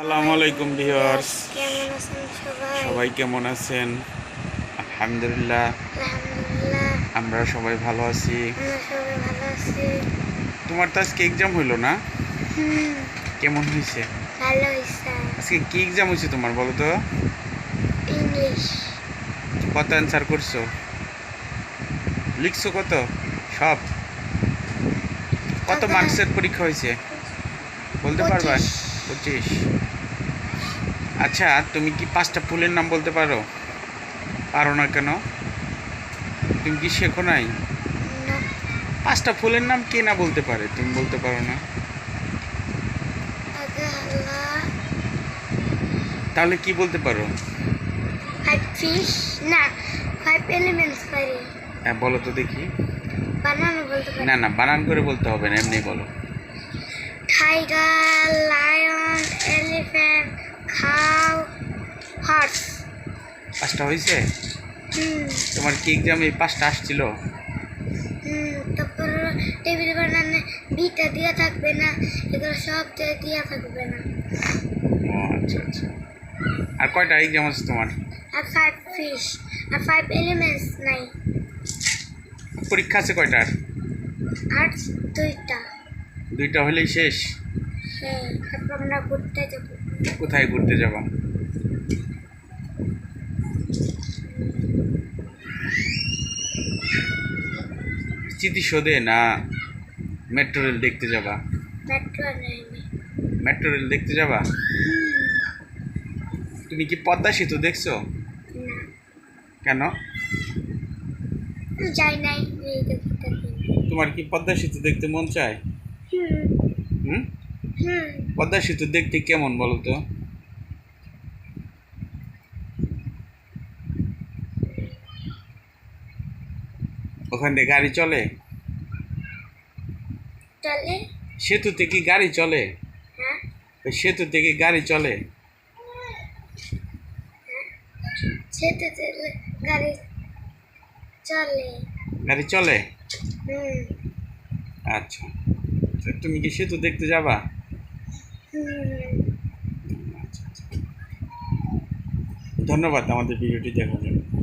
আসসালামু আলাইকুম ভিউয়ার্স। সবাই? কেমন আছেন? আলহামদুলিল্লাহ। আমরা সবাই ভালো আছি। তোমার তো আজকে এক্সাম হইল না? কেমন হয়েছে আজকে কি এক্সাম হয়েছে তোমার বলো তো? কত অ্যান্সার করছ? লিখছো কত? সব। কত কত? মার্কসের পরীক্ষা হয়েছে বলতে পারবা? পঁচিশ। আচ্ছা তুমি কি পাঁচটা ফুলের নাম বলতে পারো? পারো না কেন? তুমি কি শেখো নাই? পাঁচটা ফুলের নাম কে না বলতে পারে তুমি বলতে পারো না। তাহলে কি বলতে পারো? না ফাইভ এলিমেন্টস পারি। হ্যাঁ বলো তো দেখি। বানানো বলতে না না বানান করে বলতে হবে না এমনি বলো। টাইগার হর্স পাঁচটা হয়েছে তোমার কি এক্সাম এই পাঁচটা আসছিল? তারপর টেবিল বানানে বিটা দেওয়া থাকবে না এগুলো সব দেওয়া থাকবে না। আচ্ছা আচ্ছা। আর কয়টা এক্সাম আছে তোমার? আর ফাইভ ফিশ আর ফাইভ এলিমেন্টস নাই। পরীক্ষা আছে কয়টার? আর্টস দুইটা। দুইটা হলেই শেষ? হ্যাঁ তারপর আমরা ঘুরতে যাব। কোথায় ঘুরতে যাবা? স্মৃতিসৌধে না মেট্রো রেল দেখতে যাবা? মেট্রো রেল দেখতে যাবা? তুমি কি পদ্মা সেতু দেখছ? কেন? যাই নাই তোমার কি পদ্মা সেতু দেখতে মন চায়? হুম। পদ্মা সেতু দেখতে কেমন বলো তো? ওখান দিয়ে গাড়ি চলে? চলে। সেতুতে কি গাড়ি চলে? হ্যাঁ। ওই সেতুতে কি গাড়ি চলে? গাড়ি চলে। গাড়ি চলে? আচ্ছা। তুমি কি সেতু দেখতে যাবা? আচ্ছা আচ্ছা। ধন্যবাদ আমাদের ভিডিওটি দেখার জন্য।